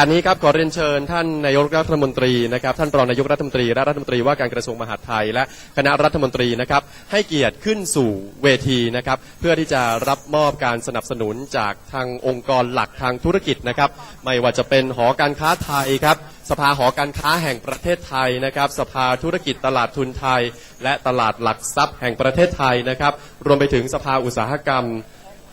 อันนี้ครับขอเรียนเชิญท่านนายกรัฐมนตรีนะครับท่านรองนายกรัฐมนตรีและรัฐมนตรีว่าการกระทรวงมหาดไทย และคณะรัฐมนตรีนะครับให้เกียรติขึ้นสู่เวทีนะครับเพื่อที่จะรับมอบการสนับสนุนจากทางองค์กรหลักทางธุรกิจนะครับไม่ว่าจะเป็นหอการค้าไทยครับสภาหอการค้าแห่งประเทศไทยนะครับสภาธุรกิจตลาดทุนไทย และตลาดหลักทรัพย์แห่งประเทศไทยนะครับรวมไปถึงสภาอุตสาหกรรม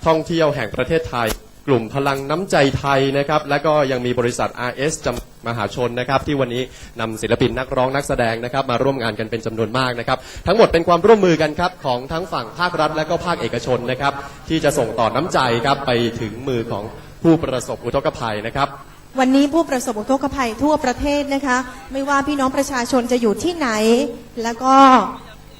ท่องเที่ยวแห่งประเทศไทย กลุ่มพลังน้ำใจไทยนะครับ และก็ยังมีบริษัท RS จำมหาชนนะครับ ที่วันนี้นำศิลปินนักร้องนักแสดงนะครับ มาร่วมงานกันเป็นจำนวนมากนะครับ ทั้งหมดเป็นความร่วมมือกันครับ ของทั้งฝั่งภาครัฐ และก็ภาคเอกชนนะครับ ที่จะส่งต่อน้ำใจครับไปถึงมือของผู้ประสบอุทกภัยนะครับ วันนี้ผู้ประสบอุทกภัยทั่วประเทศนะคะ ไม่ว่าพี่น้องประชาชนจะอยู่ที่ไหน แล้วก็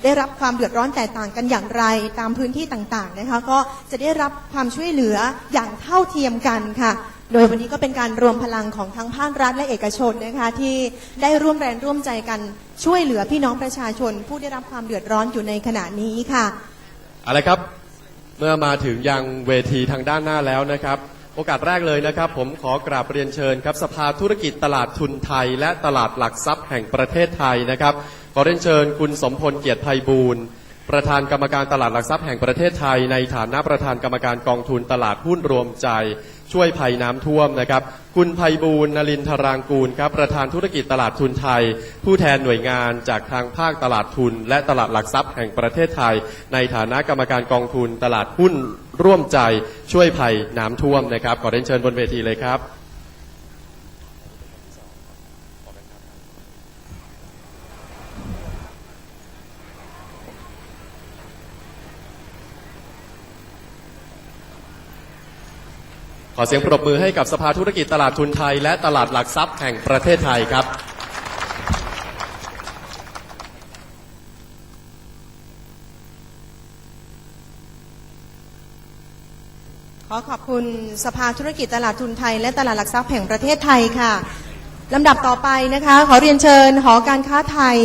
ได้รับความเดือดร้อนแตกต่างกันอย่างไรตามพื้นที่ต่างๆนะคะก็จะได้รับความช่วยเหลืออย่างเท่าเทียมกันค่ะ โดยวันนี้ก็เป็นการรวมพลังของทั้งภาครัฐและเอกชนนะคะที่ได้ร่วมแรงร่วมใจกันช่วยเหลือพี่น้องประชาชน ผู้ได้รับความเดือดร้อนอยู่ในขณะนี้ค่ะอาละครับเมื่อมาถึงยังเวทีทางด้านหน้าแล้วนะครับ โอกาสแรกเลยนะครับ ผมขอกราบเรียนเชิญครับสภาธุรกิจตลาดทุนไทย และตลาดหลักทรัพย์แห่งประเทศไทยนะครับ ขอเรียนเชิญคุณสมพลเกียรติไพบูลย์ประธานกรรมการตลาดหลักทรัพย์แห่งประเทศไทย ในฐานะประธานกรรมการกองทุนตลาดหุ้นรวมใจ ช่วยภัยน้ำท่วมนะครับ คุณไพบูลย์นลินทรางกูลครับประธานธุรกิจตลาดทุนไทย ผู้แทนหน่วยงานจากทางภาคตลาดทุน และตลาดหลักทรัพย์แห่งประเทศไทย ในฐานะกรรมการกองทุนตลาดหุ้นร่วมใจ ช่วยภัยน้ำท่วมนะครับขอเรียนเชิญบนเวทีเลยครับ ขอเสียงปรบมือให้กับสภาธุรกิจตลาดทุนไทย และตลาดหลักทรัพย์แห่งประเทศไทยครับ ขอขอบคุณสภาธุรกิจตลาดทุนไทย และตลาดหลักทรัพย์แห่งประเทศไทยค่ะ ลำดับต่อไปนะคะ ขอเรียนเชิญหอการค้าไทย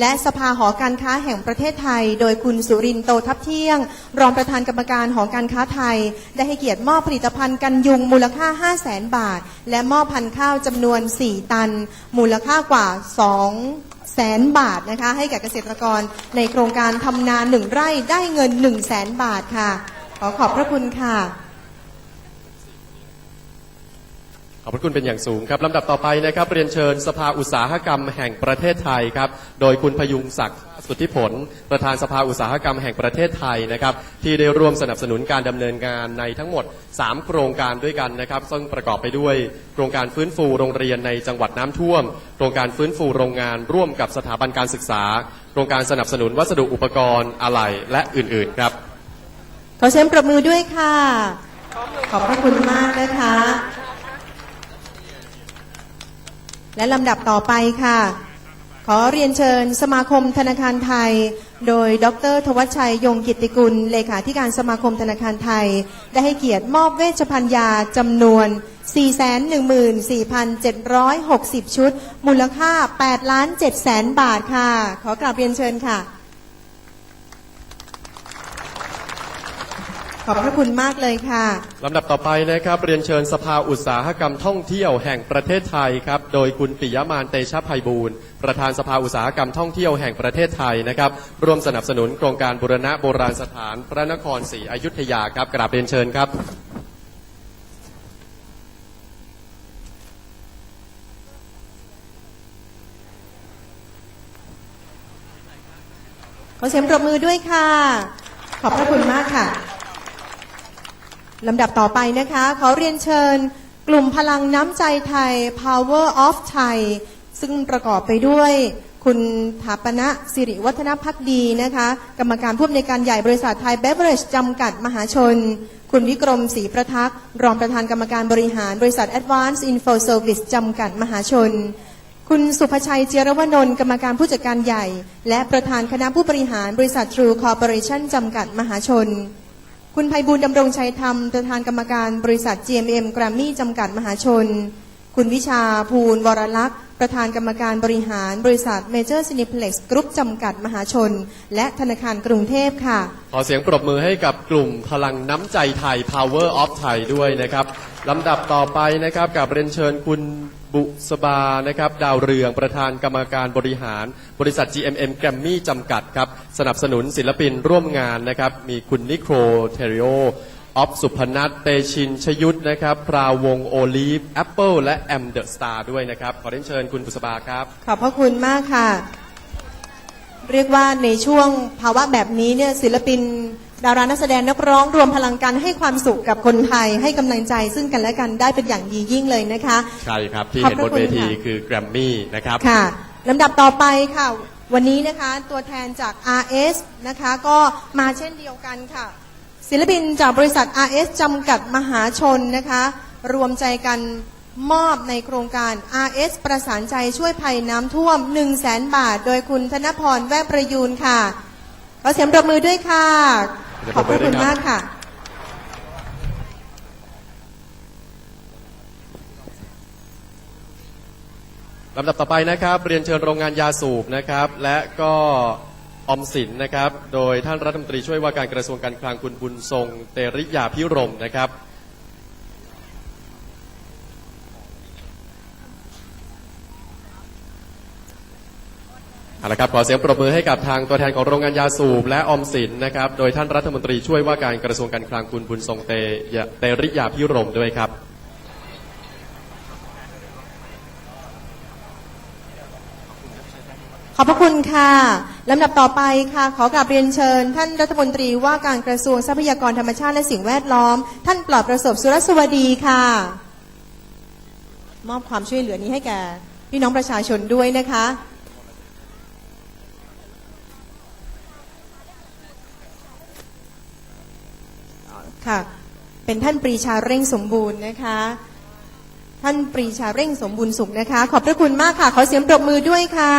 และสภาหอการค้าแห่งประเทศไทย โดยคุณสุรินโตทับเที่ยง รองประธานกรรมการหอการค้าไทย ได้ให้เกียรติมอบผลิตภัณฑ์กันยุงมูลค่า 5 0 0แสนบาท และมอบพันธุ์ข้าวจำนวน 4 ตัน มูลค่ากว่า 2แสนบาทนะคะให้แก่เกษตรกรในโครงการทำนาหนึ่งไร่ได้เงิน1 0 0 0 0แสนบาทค่ะ ขอขอบพระคุณค่ะ ขอบพระคุณเป็นอย่างสูงครับลำดับต่อไปนะครับเรียนเชิญสภาอุตสาหกรรมแห่งประเทศไทยครับ โดยคุณพยุงศักดิ์สุทธิผล ประธานสภาอุตสาหกรรมแห่งประเทศไทยนะครับ ที่ได้ร่วมสนับสนุนการดำเนินงานในทั้งหมด 3 โครงการด้วยกันนะครับ ซึ่งประกอบไปด้วย โครงการฟื้นฟูโรงเรียนในจังหวัดน้ำท่วม โครงการฟื้นฟูโรงงานร่วมกับสถาบันการศึกษา โครงการสนับสนุนวัสดุอุปกรณ์อะไหล่และอื่น ๆ ครับขอเสียงปรบมือด้วยค่ะขอบพระคุณมากนะคะ และลำดับต่อไปค่ะ ขอเรียนเชิญสมาคมธนาคารไทย โดยดรทวัชชัยยงกิติกุล เลขาธิการสมาคมธนาคารไทย ได้ให้เกียรติมอบเวชภัณฑ์ยาจำนวน 414,760 ชุด มูลค่า8ล้าน7แสนบาทค่ะ ขอกราบเรียนเชิญค่ะ ขอบพระคุณมากเลยค่ะ ลำดับต่อไปนะครับเรียนเชิญสภาอุตสาหกรรมท่องเที่ยวแห่งประเทศไทยครับโดยคุณปิยมานเตชะภัยบูรณ์ประธานสภาอุตสาหกรรมท่องเที่ยวแห่งประเทศไทยนะครับร่วมสนับสนุนโครงการบูรณะโบราณสถานพระนครศรีอยุธยาครับกราบเรียนเชิญครับ ขอเสียงปรบมือด้วยค่ะ ขอบพระคุณมากค่ะ ลำดับต่อไปนะคะขอเรียนเชิญ กลุ่มพลังน้ำใจไทย Power of Thai ซึ่งประกอบไปด้วยคุณถาปณะสิริวัฒนพักดีนะคะ กรรมการผู้อำนวยการใหญ่บริษัทไทยเบเวอร์เรจจำกัดมหาชน คุณวิกรมศรีประทักษ์รองประธานกรรมการบริหารบริษัท Advanced Info Service จำกัดมหาชน คุณสุภชัยเจรวนนท์กรรมการผู้จัดการใหญ่ และประธานคณะผู้บริหารบริษัท True Corporation จำกัดมหาชน คุณไพบูลย์ดำรงชัยธรรม ประธานกรรมการบริษัท GMM Grammy จำกัดมหาชน คุณวิชาภูลวรลักษณ์ ประธานกรรมการบริหารบริษัทเมเจอร์ซินิเพล็กซ์กรุ๊ปจำกัดมหาชน และธนาคารกรุงเทพค่ะ ขอเสียงปรบมือให้กับกลุ่มพลังน้ำใจไทย Power of Thai ด้วยนะครับลำดับต่อไปนะครับกับเรียนเชิญคุณ บุษบานะครับดาวเรืองประธานกรรมการบริหาร บริษัท GMM g r a m m y จำกัดครับสนับสนุนศิลปินร่วมงานนะครับมีคุณนิโครเทริโอออฟสุพนัทเตชินชยุทธนะครับพราวงโอลีฟแอปเปิลและแอมเดอะสตาร์ด้วยนะครับ ขอเรียนเชิญคุณบุษบาครับ ขอบพระคุณมากค่ะ เรียกว่าในช่วงภาวะแบบนี้เนี่ยศิลปิน ดารานักแสดงนักร้องรวมพลังกันให้ความสุขกับคนไทย ให้กำลังใจซึ่งกันและกันได้เป็นอย่างดียิ่งเลยนะคะ ใช่ครับ ที่ขอบเห็นพบระนคุณเวทีค่ะคือแกรมมี่นะครับค่ะลำดับต่อไปค่ะ วันนี้นะคะตัวแทนจาก RS นะคะก็มาเช่นเดียวกันค่ะ ศิลปินจากบริษัท RS จำกัดมหาชนนะคะ รวมใจกันมอบในโครงการ RS ประสานใจช่วยภัยน้ำท่วม 1 0 0 0 0แบาท โดยคุณธนพรแวกประยูนค่ะขอเสียงปรบมือด้วยค่ะ ขอบพระคุณมากค่ะ ลำดับต่อไปนะครับ เรียนเชิญโรงงานยาสูบนะครับ และก็ออมสินนะครับ โดยท่านรัฐมนตรีช่วยว่าการกระทรวงการคลังคุณบุญทรง เตริยาพิรมนะครับ เอาละครับขอเสียงปรบมือให้กับทางตัวแทนของโรงงานยาสูบและออมสินนะครับโดยท่านรัฐมนตรีช่วยว่าการกระทรวงการคลังคุณบุญทรงเตยเตริยาพิรมด้วยครับขอบพระคุณค่ะลำดับต่อไปค่ะ ขอกราบเรียนเชิญ ท่านรัฐมนตรีว่าการกระทรวงทรัพยากรธรรมชาติและสิ่งแวดล้อม ท่านปลอดประสบสุรสวัสดีค่ะ มอบความช่วยเหลือนี้ให้แก่พี่น้องประชาชนด้วยนะคะ ค่ะ เป็นท่านปรีชาเร่งสมบูรณ์นะคะ ท่านปรีชาเร่งสมบูรณ์สุขนะคะ ขอบพระคุณมากค่ะ ขอเสียงปรบมือด้วยค่ะ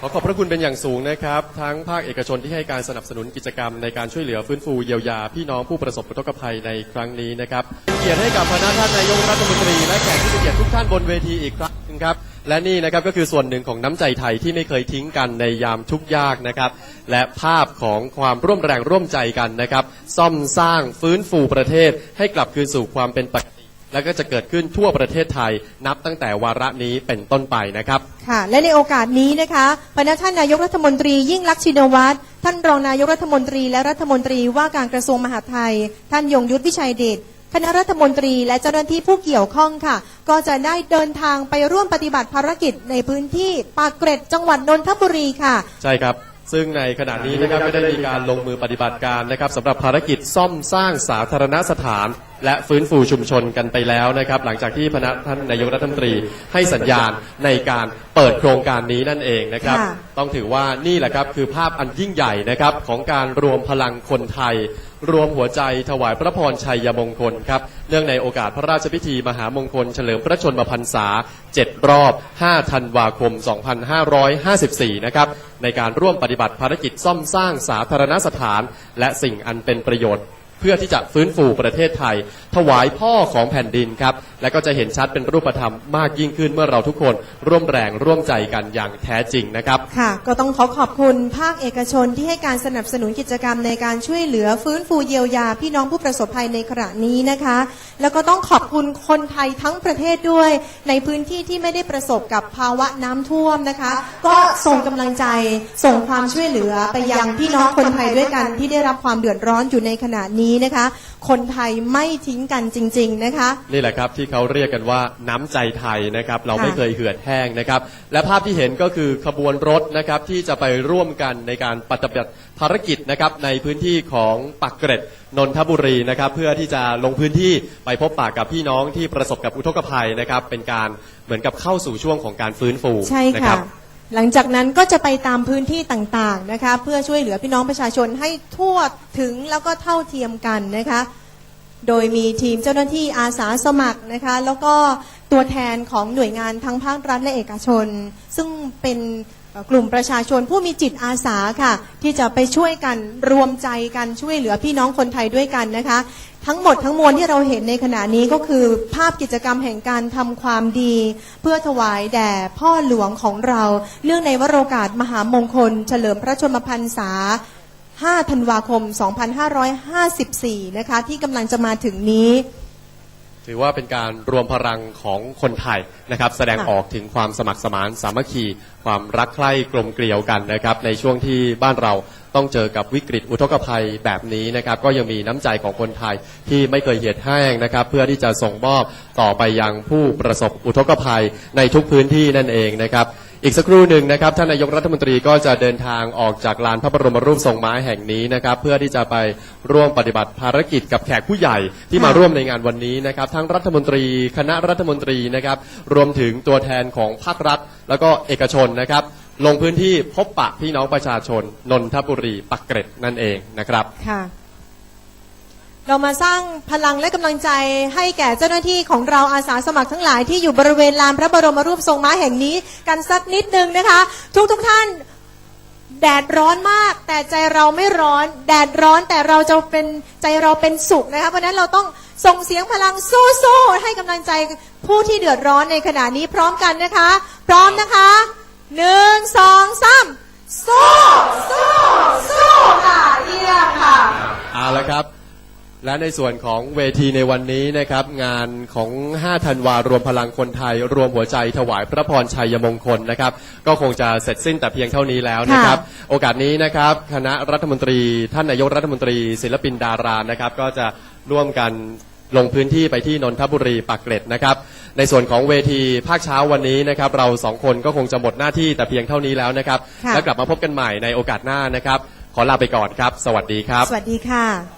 ขอขอบพระคุณเป็นอย่างสูงนะครับ ทั้งภาคเอกชนที่ให้การสนับสนุนกิจกรรมในการช่วยเหลือฟื้นฟูเยียวยา พี่น้องผู้ประสบอุทกภัยในครั้งนี้นะครับเป็นเกียรติให้กับพนักท่านนายกรัฐมนตรีและแขกผู้มีเกียรติทุกท่านบนเวทีอีกครั้งหนึงครับ และนี่นะครับก็คือส่วนหนึ่งของน้ำใจไทยที่ไม่เคยทิ้งกันในยามทุกข์ยากนะครับ และภาพของความร่วมแรงร่วมใจกันนะครับ ซ่อมสร้างฟื้นฟูประเทศให้กลับคืนสู่ความเป็นปกติ และก็จะเกิดขึ้นทั่วประเทศไทย นับตั้งแต่วาระนี้เป็นต้นไปนะครับ ค่ะและในโอกาสนี้นะคะพนักท่านนายกรัฐมนตรียิ่งลักษณ์ชินวัตรท่านรองนายกรัฐมนตรีและรัฐมนตรีว่าการกระทรวงมหาดไทย ท่านยงยุทธวิชัยเดช คณะรัฐมนตรีและเจ้าหน้าที่ผู้เกี่ยวข้องค่ะ ก็จะได้เดินทางไปร่วมปฏิบัติภารกิจในพื้นที่ปากเกร็ดจังหวัดนนทบุรีค่ะ ใช่ครับ ซึ่งในขณะนี้นะครับก็ได้มีการลงมือปฏิบัติการนะครับสำหรับภารกิจซ่อมสร้างสาธารณสถาน และฟื้นฟูชุมชนกันไปแล้วนะครับ หลังจากที่พนักท่านนายกรัฐมนตรีให้สัญญาณในการเปิดโครงการนี้นั่นเองนะครับ ค่ะ ต้องถือว่านี่แหละครับคือภาพอันยิ่งใหญ่นะครับของการรวมพลังคนไทย รวมหัวใจถวายพระพรชัยมงคลครับเนื่องในโอกาสพระราชพิธีมหามงคล เฉลิมพระชนมพรรษา 7 รอบ 5 ธันวาคม 2554 นะครับในการร่วมปฏิบัติภารกิจซ่อมสร้างสาธารณสถาน และสิ่งอันเป็นประโยชน์ เพื่อที่จะฟื้นฟูประเทศไทย ถวายพ่อของแผ่นดินครับ และก็จะเห็นชัดเป็นรูปธรรมมากยิ่งขึ้นเมื่อเราทุกคนร่วมแรงร่วมใจกันอย่างแท้จริงนะครับ ค่ะ ก็ต้องขอขอบคุณภาคเอกชนที่ให้การสนับสนุนกิจกรรมในการช่วยเหลือฟื้นฟูเยียวยาพี่น้องผู้ประสบภัยในขณะนี้นะคะ แล้วก็ต้องขอบคุณคนไทยทั้งประเทศด้วย ในพื้นที่ที่ไม่ได้ประสบกับภาวะน้ำท่วมนะคะ ก็ส่งกำลังใจส่งความช่วยเหลือไปยังพี่น้องคนไทยด้วยกันที่ได้รับความเดือดร้อนอยู่ในขณะนี้นะคะ คนไทยไม่ทิ้งกันจริง ๆนะคะ นี่แหละครับที่เขาเรียกกันว่าน้ำใจไทยนะครับเราไม่ค่ะเคยเหือดแห้งนะครับ และภาพที่เห็นก็คือขบวนรถนะครับที่จะไปร่วมกันในการปฏิบัติภารกิจนะครับในพื้นที่ของปักเกร็ดนนทบุรีนะครับเพื่อที่จะลงพื้นที่ไปพบปะกับพี่น้องที่ประสบกับอุทกภัยนะครับเป็นการเหมือนกับเข้าสู่ช่วงของการฟื้นฟูใช่นะคค่ะรับ หลังจากนั้นก็จะไปตามพื้นที่ต่างๆนะคะ เพื่อช่วยเหลือพี่น้องประชาชนให้ทั่วถึงแล้วก็เท่าเทียมกันนะคะ โดยมีทีมเจ้าหน้าที่อาสาสมัครนะคะ แล้วก็ตัวแทนของหน่วยงานทั้งภาครัฐและเอกชน ซึ่งเป็น กลุ่มประชาชนผู้มีจิตอาสาค่ะ ที่จะไปช่วยกันรวมใจกันช่วยเหลือพี่น้องคนไทยด้วยกันนะคะ ทั้งหมดทั้งมวลที่เราเห็นในขณะนี้ก็คือ ภาพกิจกรรมแห่งการทำความดี เพื่อถวายแด่พ่อหลวงของเรา เนื่องในวโรกาสมหามงคล เฉลิมพระชนมพรรษา5ธันวาคม 2554 นะคะ ที่กำลังจะมาถึงนี้ ถือว่าเป็นการรวมพลังของคนไทยนะครับ แสดงออกถึงความสมัครสมานสามัคคี ความรักใคร่กลมเกลียวกันนะครับ ในช่วงที่บ้านเราต้องเจอกับวิกฤตอุทกภัยแบบนี้นะครับ ก็ยังมีน้ำใจของคนไทยที่ไม่เคยเหียดแห้งนะครับ เพื่อที่จะส่งมอบต่อไปยังผู้ประสบอุทกภัยในทุกพื้นที่นั่นเองนะครับ อีกสักครู่หนึ่งนะครับท่านนายกรัฐมนตรีก็จะเดินทางออกจากลานพระบรมรูปทรงม้าแห่งนี้นะครับ เพื่อที่จะไปร่วมปฏิบัติภารกิจกับแขกผู้ใหญ่ที่มาร่วมในงานวันนี้นะครับ ทั้งรัฐมนตรี คณะรัฐมนตรีนะครับ รวมถึงตัวแทนของภาครัฐ แล้วก็เอกชนนะครับ ลงพื้นที่พบปะพี่น้องประชาชนนนทบุรีปักเกร็ดนั่นเองนะครับค่ะ เรามาสร้างพลังและกำลังใจให้แก่เจ้าหน้าที่ของเราอาสาสมัครทั้งหลายที่อยู่บริเวณลานพระบรมรูปทรงม้าแห่งนี้กันสักนิดนึงนะคะ ทุกทุกท่านแดดร้อนมาก แต่ใจเราไม่ร้อน แดดร้อนแต่เราจะเป็นใจเราเป็นสุขนะคะเพราะฉะนั้นเราต้องส่งเสียงพลังสู้ๆให้กำลังใจผู้ที่เดือดร้อนในขณะนี้พร้อมกันนะคะ พร้อมนะคะหนึ่งสองสามสู้สู้สู้ค่ะเยี่ยมค่ะเอาละครับ และในส่วนของเวทีในวันนี้นะครับ งานของ 5 ธันวารวมพลังคนไทย รวมหัวใจถวายพระพรชัยมงคลนะครับ ก็คงจะเสร็จสิ้นแต่เพียงเท่านี้แล้วนะครับ โอกาสนี้นะครับ คณะรัฐมนตรี ท่านนายกรัฐมนตรี ศิลปินดารานะครับ ก็จะร่วมกันลงพื้นที่ไปที่นนทบุรีปากเกร็ดนะครับ ในส่วนของเวทีภาคเช้าวันนี้นะครับ เราสองคนก็คงจะหมดหน้าที่แต่เพียงเท่านี้แล้วนะครับค่ะแล้วกลับมาพบกันใหม่ในโอกาสหน้านะครับ ขอลาไปก่อนครับ สวัสดีครับ สวัสดีค่ะ